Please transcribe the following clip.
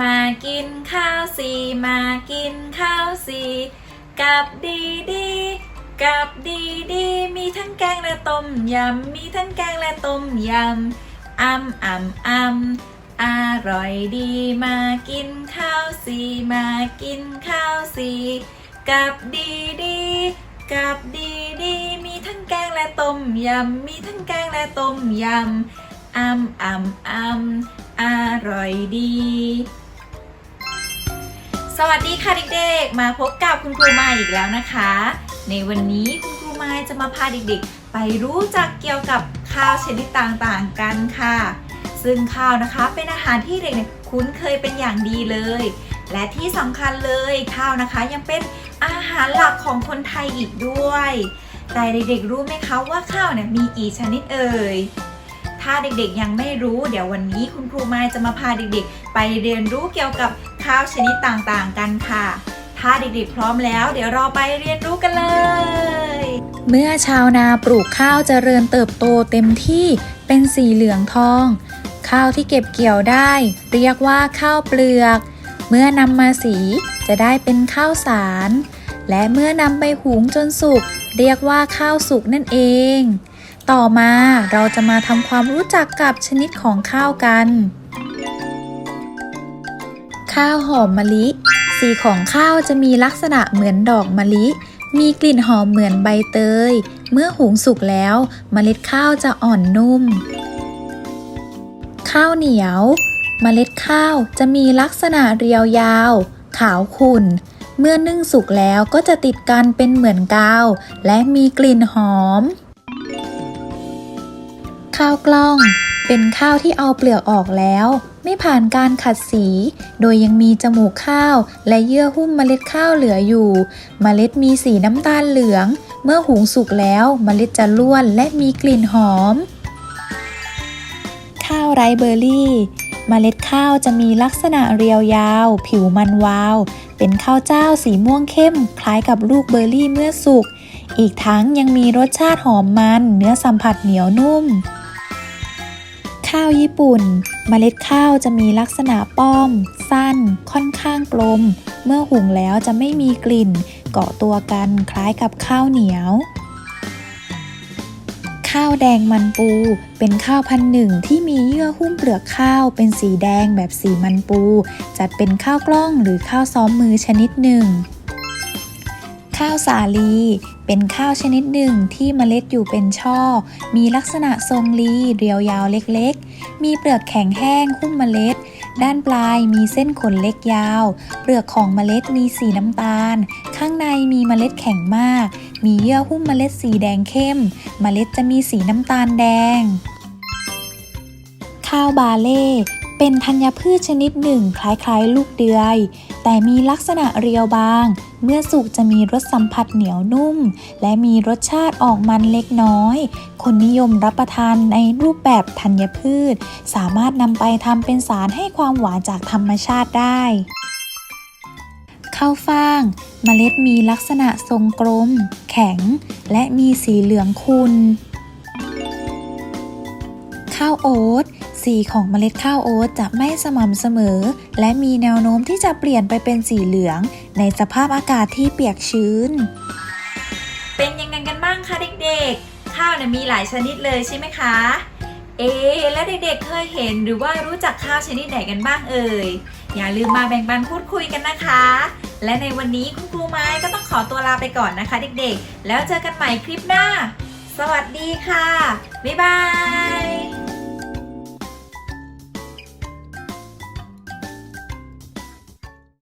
มากินข้าวสีมากินข้าวสีกับดีดีกับดีดีมีทั้งแกงและต้มยำมีทั้งแกงและต้มยำอ้ำอ้ำอ้ำอร่อยดีมากินข้าวสีมากินข้าวสีกับดีดีกับดีดีมีทั้งแกงและต้มยำมีทั้งแกงและต้มยำอ้ำอ้ำอ้ำอร่อยดี สวัสดีค่ะเด็กๆ มาพบกับคุณครูมายอีกแล้วนะคะ ในวันนี้คุณครูมายจะมาพาเด็กๆ ไปรู้จักเกี่ยวกับข้าวชนิดต่างๆกันค่ะ ซึ่งข้าวนะคะเป็นอาหารที่เด็กๆคุ้นเคยเป็นอย่างดีเลย และที่สำคัญเลยข้าวนะคะยังเป็นอาหารหลักของคนไทยอีกด้วย แต่เด็กๆรู้ไหมคะว่าข้าวเนี่ยมีกี่ชนิดเอ่ยถ้าเด็กๆยังไม่รู้ เดี๋ยววันนี้คุณครูมายจะมาพาเด็กๆ ไปเรียนรู้เกี่ยวกับ ข้าวชนิดต่างๆ กันค่ะ ถ้าเด็กๆพร้อมแล้ว เดี๋ยวเราไปเรียนรู้กันเลย เมื่อชาวนาปลูกข้าวจเจริญเติบโตเต็มที่เป็นสีเหลืองทอง ข้าวที่เก็บเกี่ยวได้ เรียกว่าข้าวเปลือก เมื่อนำมาสีจะได้เป็นข้าวสาร และเมื่อนำไปหุงจนสุกเรียกว่าข้าวสุกนั่นเอง ต่อมาเราจะมาทำความรู้จักกับชนิดของข้าวกัน ข้าวหอมมะลิ สีของข้าวจะมีลักษณะเหมือนดอกมะลิ มีกลิ่นหอมเหมือนใบเตย เมื่อหุงสุกแล้วเมล็ดข้าวจะอ่อนนุ่ม ข้าวเหนียวเมล็ดข้าวจะมีลักษณะเรียวยาว ขาวขุ่น เมื่อนึ่งสุกแล้วก็จะติดกันเป็นเหมือนกาว และมีกลิ่นหอม ข้าวกล้อง เป็นข้าวที่เอาเปลือกออกแล้ว ไม่ผ่านการขัดสี โดยยังมีจมูกข้าว และเยื่อหุ้มเมล็ดข้าวเหลืออยู่เมล็ดมีสีน้ำตาลเหลือง เมื่อหุงสุกแล้วเมล็ดจะล้วนและมีกลิ่นหอม ข้าวไรเบอร์รี่เมล็ดข้าวจะมีลักษณะเรียวยาว ผิวมันวาว เป็นข้าวเจ้าสีม่วงเข้ม คล้ายกับลูกเบอร์รี่เมื่อสุก อีกทั้งยังมีรสชาติหอมมัน เนื้อสัมผัสเหนียวนุ่ม ข้าวญี่ปุ่น เมล็ดข้าวจะมีลักษณะป้อม สั้น ค่อนข้างกลม เมื่อหุงแล้วจะไม่มีกลิ่น เกาะตัวกันคล้ายกับข้าวเหนียว ข้าวแดงมันปู เป็นข้าวพันหนึ่งที่มีเยื่อหุ้มเปลือกข้าวเป็นสีแดงแบบสีมันปู จัดเป็นข้าวกล้องหรือข้าวซ้อมมือชนิดหนึ่ง ข้าวสาลี เป็นข้าวชนิดหนึ่งที่เมล็ดอยู่เป็นช่อ มีลักษณะทรงลีเรียวยาวเล็กๆ มีเปลือกแข็งแห้งหุ้มเมล็ด ด้านปลายมีเส้นขนเล็กยาว เปลือกของเมล็ดมีสีน้ำตาล ข้างในมีเมล็ดแข็งมาก มีเยื่อหุ้มเมล็ดสีแดงเข้ม เมล็ดจะมีสีน้ำตาลแดง ข้าวบาเล่เป็นธัญพืชชนิดหนึ่งคล้ายๆ ลูกเดือย แต่มีลักษณะเรียวบาง เมื่อสุกจะมีรสสัมผัสเหนียวนุ่ม และมีรสชาติออกมันเล็กน้อย คนนิยมรับประทานในรูปแบบธัญพืช สามารถนำไปทำเป็นสารให้ความหวานจากธรรมชาติได้ข้าวฟ่าง เมล็ดมีลักษณะทรงกลม แข็ง และมีสีเหลืองขุ่นข้าวโอ๊ต สีของเมล็ดข้าวโอ๊ตจะไม่สม่ำเสมอ และมีแนวโน้มที่จะเปลี่ยนไปเป็นสีเหลือง ในสภาพอากาศที่เปียกชื้น เป็นยังไงกันบ้างคะเด็กๆ ข้าวเนี่ยมีหลายชนิดเลยใช่ไหมคะ เอ๊ะแล้วเด็กๆเคยเห็นหรือว่ารู้จักข้าวชนิดไหนกันบ้างเอ่ย อย่าลืมมาแบ่งปันพูดคุยกันนะคะ และในวันนี้คุณครูไม้ก็ต้องขอตัวลาไปก่อนนะคะเด็กๆ แล้วเจอกันใหม่คลิปหน้า สวัสดีค่ะ บ๊ายบาย